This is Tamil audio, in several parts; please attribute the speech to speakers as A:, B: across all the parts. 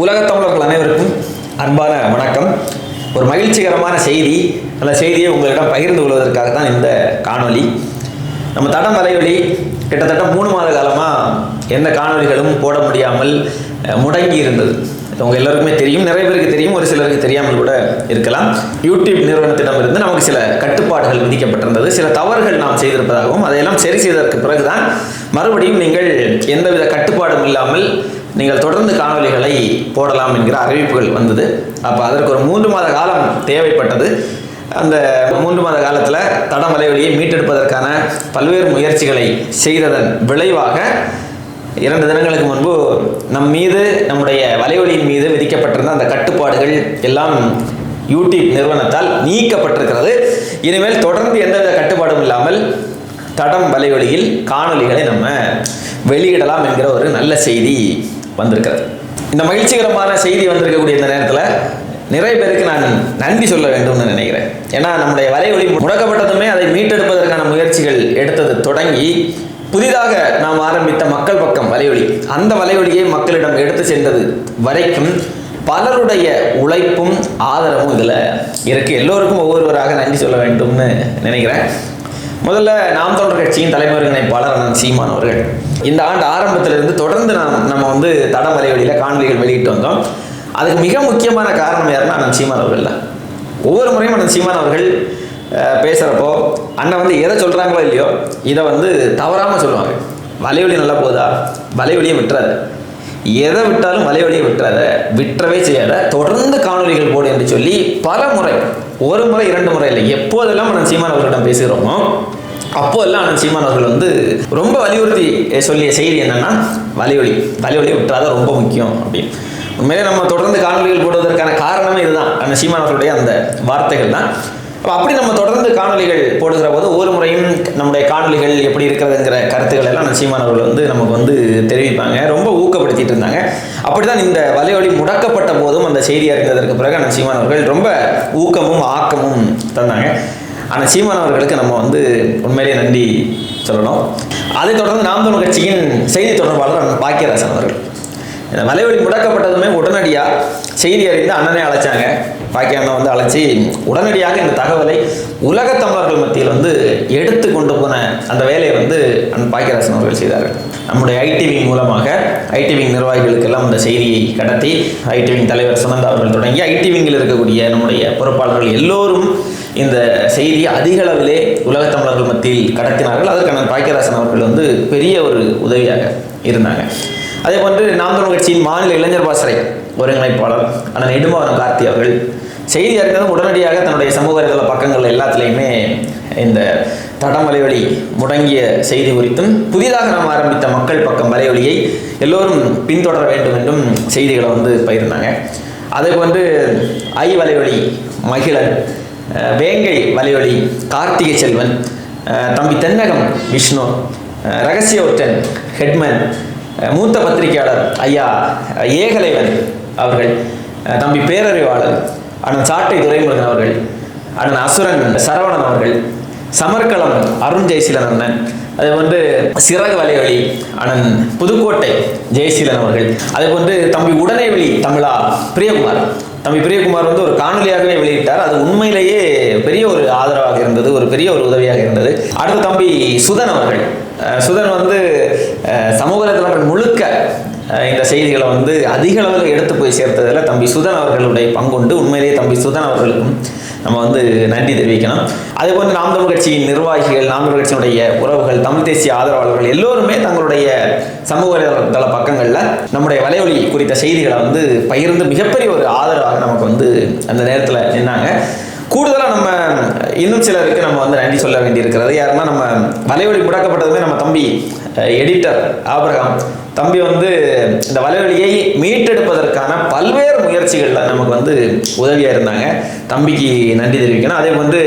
A: உலக தமிழர்கள் அனைவருக்கும் அன்பான வணக்கம். ஒரு மகிழ்ச்சிகரமான செய்தி அந்த செய்தியை உங்களிடம் பகிர்ந்து கொள்வதற்காக தான் இந்த காணொளி. நம்ம தடம் தலைவலி கிட்டத்தட்ட மூணு மாத காலமாக எந்த காணொளிகளும் போட முடியாமல் முடங்கி இருந்தது. உங்கள் எல்லாருக்குமே தெரியும் நிறைய பேருக்கு தெரியும் ஒரு சிலருக்கு தெரியாமல் கூட இருக்கலாம். யூடியூப் நிறுவனத்திடமிருந்து நமக்கு சில கட்டுப்பாடுகள் விதிக்கப்பட்டிருந்தது. சில தவறுகள் நாம் செய்திருப்பதாகவும் அதையெல்லாம் சரி செய்ததற்கு பிறகுதான் மறுபடியும் நீங்கள் எந்தவித கட்டுப்பாடும் இல்லாமல் நீங்கள் தொடர்ந்து காணொளிகளை போடலாம் என்கிற அறிவிப்புகள் வந்தது. அப்போ அதற்கு ஒரு மூன்று மாத காலம் தேவைப்பட்டது. அந்த மூன்று மாத காலத்தில் தடம் மீட்டெடுப்பதற்கான பல்வேறு முயற்சிகளை செய்ததன் விளைவாக இரண்டு தினங்களுக்கு முன்பு நம் மீது நம்முடைய வலைவலியின் மீது விதிக்கப்பட்டிருந்த அந்த கட்டுப்பாடுகள் எல்லாம் யூடியூப் நிறுவனத்தால் நீக்கப்பட்டிருக்கிறது. இனிமேல் தொடர்ந்து எந்தவித கட்டுப்பாடும் இல்லாமல் தடம் வலைவலியில் காணொளிகளை நம்ம வெளியிடலாம் என்கிற ஒரு நல்ல செய்தி வந்திருக்கிறது. இந்த மகிழ்ச்சிகரமான செய்தி வந்திருக்கக்கூடிய இந்த நேரத்தில் நிறைய பேருக்கு நான் நன்றி சொல்ல வேண்டும்னு நினைக்கிறேன். ஏன்னா நம்முடைய வலைவலி முடக்கப்பட்டதுமே அதை மீட்டெடுப்பதற்கான முயற்சிகள் எடுத்தது தொடங்கி புதிதாக நாம் ஆரம்பித்த மக்கள் பக்கம் வலையொலி. அந்த வலையொலியை மக்களிடம் எடுத்து சென்றது வரைக்கும் பலருடைய உழைப்பும் ஆதரவும் இதில் இருக்கு. எல்லோருக்கும் ஒவ்வொருவராக நன்றி சொல்ல வேண்டும்னு நினைக்கிறேன். முதல்ல நாம் தொடர் கட்சியின் தலைமை ஒருங்கிணைப்பாளர் அண்ணன் சீமான் அவர்கள். இந்த ஆண்டு ஆரம்பத்திலிருந்து தொடர்ந்து நாம் நம்ம வந்து தடம் வலைவழியில் காணொலிகள் வெளியிட்டு வந்தோம். அதுக்கு மிக முக்கியமான காரணம் யாருன்னா அண்ணன் சீமான் அவர்கள் தான். ஒவ்வொரு முறையும் அண்ணன் சீமான் அவர்கள் பேசுகிறப்போ பேசுறப்போ அண்ணன் வந்து எதை சொல்றாங்களோ இல்லையோ இதை வந்து தவறாமல் சொல்லுவாங்க. வலைவலி நல்லா போதா வலைவலியை விட்டுறாது. எதை விட்டாலும் வலைவலியை விட்டுறாத. விட்டுறவே செய்யாத. தொடர்ந்து காணொலிகள் போடு என்று சொல்லி பல முறை ஒரு முறை இரண்டு முறை இல்லை எப்போதெல்லாம் நான் சீமான் அவர்களிடம் பேசுகிறோமோ அப்போதெல்லாம் அண்ணன் சீமான் அவர்கள் வந்து ரொம்ப வலியுறுத்தி சொல்லிய செய்தி என்னன்னா வலைவலி வலைவலியை விட்டுறாத ரொம்ப முக்கியம் அப்படின்னு. உண்மையிலே நம்ம தொடர்ந்து காணொலிகள் போடுவதற்கான காரணமே இதுதான். அண்ணன் சீமான் அவர்களுடைய அந்த வார்த்தைகள் தான் அப்போ அப்படி நம்ம தொடர்ந்து காணொலிகள் போடுகிற போது ஒவ்வொரு முறையும் நம்முடைய காணொலிகள் எப்படி இருக்கிறதுங்கிற கருத்துக்கள் எல்லாம் நிச்சயமானவர்கள் வந்து நமக்கு வந்து தெரிவிப்பாங்க. ரொம்ப ஊக்கப்படுத்திட்டு இருந்தாங்க. அப்படிதான் இந்த வலையொலி முடக்கப்பட்ட போதும் அந்த செய்தி அறிந்ததற்கு பிறகு நிச்சயமானவர்கள் ரொம்ப ஊக்கமும் ஆக்கமும் தந்தாங்க. ஆனால் சீமானவர்களுக்கு நம்ம வந்து உண்மையிலேயே நன்றி சொல்லணும். அதைத் தொடர்ந்து நாம் தமிழ் கட்சியின் செய்தி தொடர்பாளர் பாக்கியராசன் அவர்கள். இந்த வலைவழி முடக்கப்பட்டதுமே உடனடியாக செய்தி அறிந்து அண்ணனை அழைச்சாங்க. பாக்கிய வந்து அழைச்சி உடனடியாக இந்த தகவலை உலக தமிழர்கள் மத்தியில் வந்து எடுத்து கொண்டு போன அந்த வேலையை வந்து அந்த பாக்கியராசன் அவர்கள் செய்தார்கள். நம்முடைய ஐடிவிங் மூலமாக ஐடிவிங் நிர்வாகிகளுக்கெல்லாம் இந்த செய்தியை கடத்தி ஐடிவிங் தலைவர் சுனந்தா அவர்கள் தொடங்கி ஐடிவிங்கில் இருக்கக்கூடிய நம்முடைய பொறுப்பாளர்கள் எல்லோரும் இந்த செய்தி அதிக அளவிலே உலக தமிழர்கள் மத்தியில் கடத்தினார்கள். அதற்கான பாக்கியராசன் அவர்கள் வந்து பெரிய ஒரு உதவியாக இருந்தாங்க. அதே போன்று நாம் தமிழ் கட்சியின் மாநில இளைஞர் பாசறை ஒருங்கிணைப்பாளர் அண்ணன் நெடுமாவனம் கார்த்தி அவர்கள் செய்தி அறிந்ததும் உடனடியாக தன்னுடைய சமூக வலைதள பக்கங்கள் எல்லாத்துலேயுமே இந்த தடம் வலைவலி முடங்கிய செய்தி குறித்தும் புதிதாக நாம் ஆரம்பித்த மக்கள் பக்கம் வலைவழியை எல்லோரும் பின்தொடர வேண்டும் என்றும் செய்திகளை வந்து பகிர்ந்தாங்க. அதே போன்று ஐ வலைவழி மகிழன் வேங்கை வலைவழி கார்த்திகை செல்வன் தம்பி தென்னகம் விஷ்ணு ரகசிய ஒற்றன் ஹெட்மன் மூத்த பத்திரிகையாளர் ஐயா ஏகலைவன் அவர்கள் தம்பி பேரறிவாளன் அண்ணன் சாட்டை துரைமுருகன் அவர்கள் அண்ணன் அசுரன் சரவணன் அவர்கள் சமர்க்களம் அருண் ஜெயசீலன் அண்ணன் அது வந்து சிறகு வலைவழி அண்ணன் புதுக்கோட்டை ஜெயசீலன் அவர்கள் அதே போன்று தம்பி உடனேவெளி தமிழா பிரியகுமார். தம்பி பிரியகுமார் வந்து ஒரு காணொலியாகவே வெளியிட்டார். அது உண்மையிலேயே பெரிய ஒரு ஆதரவாக இருந்தது ஒரு பெரிய ஒரு உதவியாக இருந்தது. அடுத்து தம்பி சுதன் அவர்கள். அஹ் சுதன் வந்து சமூக வலைதளங்கள் முழுக்க இந்த செய்திகளை வந்து அதிக அளவில் எடுத்து போய் சேர்த்ததில் தம்பி சுதன் அவர்களுடைய பங்குண்டு. உண்மையிலேயே தம்பி சுதன் அவர்களுக்கும் நம்ம வந்து நன்றி தெரிவிக்கணும். அதே போன்று நாம் தமிழ் கட்சியின் நிர்வாகிகள் நாம் தமிழ் கட்சியினுடைய உறவுகள் தமிழ் தேசிய ஆதரவாளர்கள் எல்லோருமே தங்களுடைய சமூக வலைதள பக்கங்களில் நம்முடைய வலைவலி குறித்த செய்திகளை வந்து பகிர்ந்து மிகப்பெரிய ஒரு ஆதரவாக நமக்கு வந்து அந்த நேரத்தில் நின்னாங்க. கூடுதலாக நம்ம இன்னும் சிலருக்கு நம்ம வந்து நன்றி சொல்ல வேண்டியிருக்கிறது. யாருன்னா நம்ம வலைவலி முடக்கப்பட்டதுமே நம்ம தம்பி எடிட்டர் ஆபிரகாம் தம்பி வந்து இந்த வலைவலியை மீட்டெடுப்பதற்கான பல்வேறு முயற்சிகளில் நமக்கு வந்து உதவியாக இருந்தாங்க. தம்பிக்கு நன்றி தெரிவிக்கணும். அதே வந்து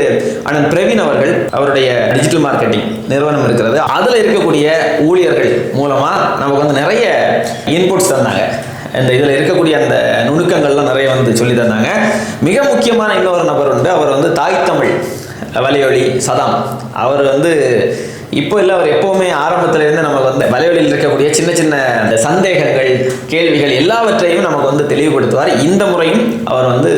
A: அண்ணன் பிரவீன் அவர்கள் அவருடைய டிஜிட்டல் மார்க்கெட்டிங் நிறுவனம் இருக்கிறது. அதில் இருக்கக்கூடிய ஊழியர்கள் மூலமாக நமக்கு வந்து நிறைய இன்புட்ஸ் தந்தாங்க. இந்த இதில் இருக்கக்கூடிய அந்த நுணுக்கங்கள்லாம் நிறைய வந்து சொல்லி தந்தாங்க. மிக முக்கியமான இன்னொரு நபர் உண்டு. அவர் வந்து தாய் தமிழ் வலியொலி சதாம். அவர் வந்து இப்போ இல்லை அவர் எப்போவுமே ஆரம்பத்துலேருந்து இருந்து வந்து வலைவெளியில் இருக்கக்கூடிய சின்ன சின்ன அந்த சந்தேகங்கள் கேள்விகள் எல்லாவற்றையும் நமக்கு வந்து தெளிவுபடுத்துவார். இந்த முறையும் அவர் வந்து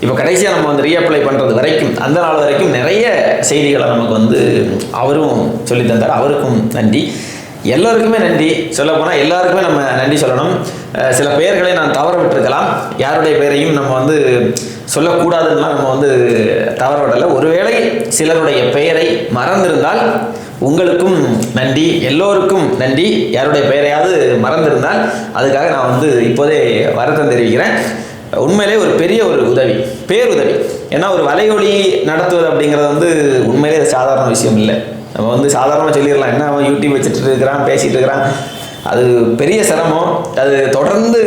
A: இப்போ கடைசியாக நம்ம வந்து ரீஅப்ளை பண்ணுறது வரைக்கும் அந்த நாள் வரைக்கும் நிறைய செய்திகளை நமக்கு வந்து அவரும் சொல்லி தந்தார். அவருக்கும் நன்றி. எல்லோருக்குமே நன்றி. சொல்லப்போனால் எல்லாருக்குமே நம்ம நன்றி சொல்லணும். சில பெயர்களை நான் தவற விட்டுருக்கலாம் யாருடைய பெயரையும் நம்ம வந்து சொல்லக்கூடாதுன்னா நம்ம வந்து தவற விடலை ஒருவேளை சிலருடைய பெயரை மறந்திருந்தால் உங்களுக்கும் நன்றி எல்லோருக்கும் நன்றி. யாருடைய பெயரையாவது மறந்திருந்தால் அதுக்காக நான் வந்து இப்போதே வருத்தம் தெரிவிக்கிறேன். உண்மையிலே ஒரு பெரிய ஒரு உதவி பேருதவி. ஏன்னா ஒரு வலையொலி நடத்துவது அப்படிங்கிறது வந்து உண்மையிலே அது சாதாரண விஷயம் இல்லை. நம்ம வந்து சாதாரணமாக சொல்லிடலாம். என்ன அவன் யூடியூப் வச்சுட்டு இருக்கிறான் பேசிகிட்டு இருக்கிறான். அது பெரிய சிரமம். அது தொடர்ந்து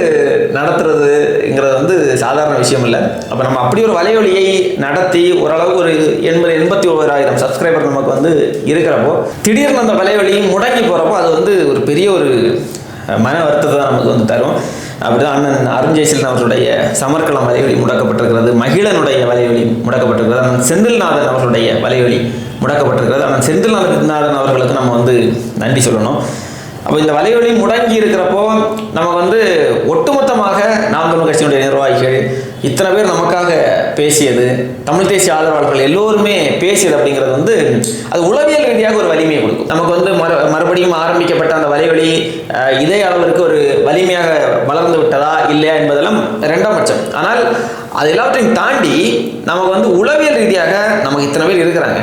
A: நடத்துறதுங்கிறது வந்து சாதாரண விஷயம் இல்லை அப்போ நம்ம அப்படி ஒரு வலையொலியை நடத்தி ஓரளவுக்கு ஒரு எண்பது எண்பத்தி ஓராயிரம் சப்ஸ்கிரைபர் நமக்கு வந்து இருக்கிறப்போ திடீர்னு அந்த வலையொலி முடங்கி போகிறப்போ அது வந்து ஒரு பெரிய ஒரு மன வருத்தத்தை தான் நமக்கு வந்து தரும். அப்படிதான் அண்ணன் அருண்ஜெயசீலன் அவர்களுடைய சமர்க்களம் வலையொலி முடக்கப்பட்டிருக்கிறது மகிழனுடைய வலையொலி முடக்கப்பட்டிருக்கிறது அண்ணன் செந்தில்நாதன் அவர்களுடைய வலையொலி முடக்கப்பட்டிருக்கிறது. அண்ணன் செந்தில்நாதன் அவர்களுக்கு நம்ம வந்து நன்றி சொல்லணும். அப்போ இந்த வலைவலி முடங்கி இருக்கிறப்போ நமக்கு வந்து ஒட்டுமொத்தமாக நாம் தமிழ் கட்சியினுடைய நிர்வாகிகள் இத்தனை பேர் நமக்காக பேசியது தமிழ் தேசிய ஆதரவாளர்கள் எல்லோருமே பேசியது அப்படிங்கிறது வந்து அது உளவியல் ரீதியாக ஒரு வலிமையை கொடுக்கும். நமக்கு வந்து மறு மறுபடியும் ஆரம்பிக்கப்பட்ட அந்த வலைவலி இதே அளவிற்கு ஒரு வலிமையாக வளர்ந்து விட்டதா இல்லையா என்பதெல்லாம் ரெண்டாம் பட்சம். ஆனால் அது எல்லாவற்றையும் தாண்டி நமக்கு வந்து உளவியல் ரீதியாக நமக்கு இத்தனை பேர் இருக்கிறாங்க.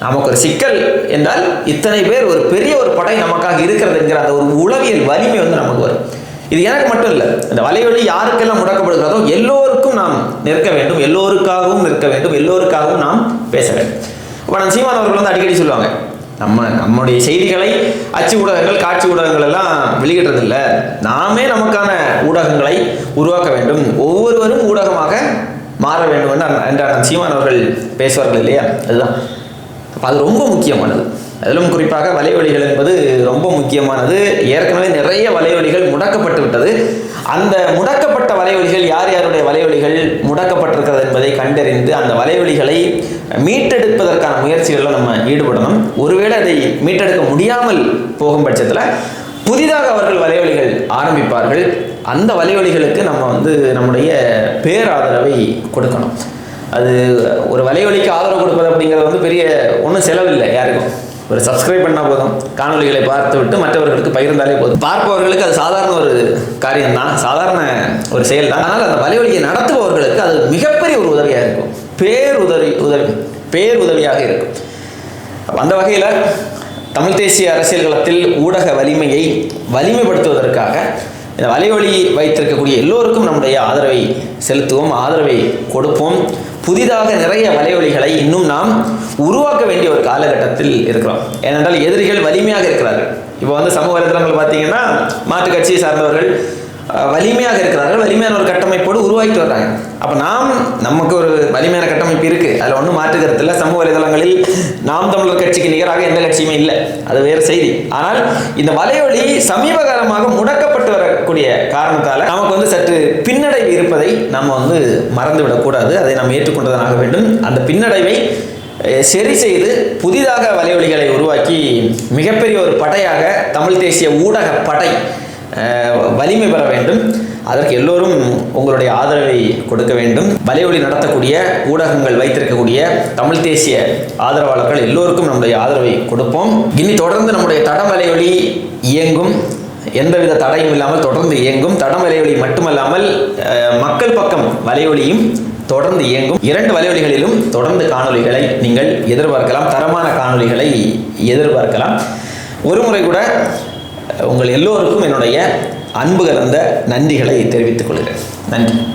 A: நமக்கு ஒரு சிக்கல் என்றால் இத்தனை பேர் ஒரு பெரிய ஒரு படை நமக்காக இருக்கிறதுங்கிற அந்த ஒரு உளவியல் வலிமை வந்து நமக்கு வரும். இது எனக்கு மட்டும் இல்லை இந்த வலைவலி யாருக்கெல்லாம் முடக்கப்படுகிறதோ எல்லோருக்கும் நாம் நிற்க வேண்டும் எல்லோருக்காகவும் நிற்க வேண்டும் எல்லோருக்காகவும் நாம் பேச வேண்டும். இப்போ நான் சீமான் அவர்கள் வந்து அடிக்கடி சொல்லுவாங்க நம்ம நம்முடைய செய்திகளை அச்சு ஊடகங்கள் காட்சி ஊடகங்கள் எல்லாம் வெளியிடுறதில்ல நாமே நமக்கான ஊடகங்களை உருவாக்க வேண்டும் ஒவ்வொருவரும் ஊடகமாக மாற வேண்டும் என்று என்று அண்ணன் சீமான் அவர்கள் பேசுவார்கள் இல்லையா? அதுதான். அப்போ அது ரொம்ப முக்கியமானது. அதிலும் குறிப்பாக வலைவலிகள் என்பது ரொம்ப முக்கியமானது. ஏற்கனவே நிறைய வலைவலிகள் முடக்கப்பட்டு விட்டது. அந்த முடக்கப்பட்ட வலைவழிகள் யார் யாருடைய வலைவலிகள் முடக்கப்பட்டிருக்கிறது என்பதை கண்டறிந்து அந்த வலைவலிகளை மீட்டெடுப்பதற்கான முயற்சிகளில் நம்ம ஈடுபடணும். ஒருவேளை அதை மீட்டெடுக்க முடியாமல் போகும் பட்சத்தில் புதிதாக அவர்கள் வலைவலிகள் ஆரம்பிப்பார்கள். அந்த வலைவலிகளுக்கு நம்ம வந்து நம்முடைய பேராதரவை கொடுக்கணும். அது ஒரு வலைவலிக்கு ஆதரவு கொடுப்பது அப்படிங்கிறது வந்து பெரிய ஒன்றும் செலவில்லை யாருக்கும். ஒரு சப்ஸ்கிரைப் பண்ணால் போதும். காணொலிகளை பார்த்து விட்டு மற்றவர்களுக்கு பகிர்ந்தாலே போதும். பார்ப்பவர்களுக்கு அது சாதாரண ஒரு காரியம்தான். சாதாரண ஒரு செயல் தான் ஆனால் அந்த வலைவலியை நடத்துபவர்களுக்கு அது மிகப்பெரிய ஒரு உதவியாக இருக்கும். பேருதவி உதவி பேருதவியாக இருக்கும். அந்த வகையில் தமிழ் தேசிய அரசியல் களத்தில் ஊடக வலிமையை வலிமைப்படுத்துவதற்காக இந்த வலைவழி வைத்திருக்கக்கூடிய எல்லோருக்கும் நம்முடைய ஆதரவை செலுத்துவோம் ஆதரவை கொடுப்போம். புதிதாக நிறைய வலைவலிகளை இன்னும் நாம் உருவாக்க வேண்டிய ஒரு காலகட்டத்தில் இருக்கிறோம். ஏனென்றால் எதிரிகள் வலிமையாக இருக்கிறார்கள். இப்போ வந்து சமூக வலைதளங்கள் பார்த்தீங்கன்னா மாற்று கட்சியை சார்ந்தவர்கள் வலிமையாக இருக்கிறார்கள். வலிமையான ஒரு கட்டமைப்போடு உருவாக்கிட்டு வர்றாங்க. அப்போ நாம் நமக்கு ஒரு வலிமையான கட்டமைப்பு இருக்குது அதில் ஒன்றும் மாற்றுக்கிறது இல்லை. சமூக வலைதளங்களில் நாம் தமிழர் கட்சிக்கு நிகராக எந்த கட்சியுமே இல்லை. அது வேறு செய்தி. ஆனால் இந்த வலைவலி சமீப காலமாக முடக்கப்பட்டு வரக்கூடிய காரணத்தால் நமக்கு வந்து சற்று பின்னடைவு இருப்பதை நம்ம வந்து மறந்துவிடக்கூடாது அதை நாம் ஏற்றுக்கொண்டதாக வேண்டும். அந்த பின்னடைவை சரி செய்து புதிதாக வலைவலிகளை உருவாக்கி மிகப்பெரிய ஒரு படையாக தமிழ் தேசிய ஊடக படை வலிமை பெற வேண்டும். அதற்கு எல்லோரும் உங்களுடைய ஆதரவை கொடுக்க வேண்டும். வலைவலி நடத்தக்கூடிய ஊடகங்கள் வைத்திருக்கக்கூடிய தமிழ் தேசிய ஆதரவாளர்கள் எல்லோருக்கும் நம்முடைய ஆதரவை கொடுப்போம். இனி தொடர்ந்து நம்முடைய தடம் வலைவலி இயங்கும். எந்தவித தடையும் இல்லாமல் தொடர்ந்து இயங்கும். தடம் வலைவலி மட்டுமல்லாமல் மக்கள் பக்கம் வலைவலியும் தொடர்ந்து இயங்கும். இரண்டு வலைவலிகளிலும் தொடர்ந்து காணொலிகளை நீங்கள் எதிர்பார்க்கலாம். தரமான காணொலிகளை எதிர்பார்க்கலாம். ஒரு முறை கூட உங்கள் எல்லோருக்கும் என்னுடைய அன்பு கலந்த நன்றிகளை தெரிவித்துக் கொள்கிறேன். நன்றி.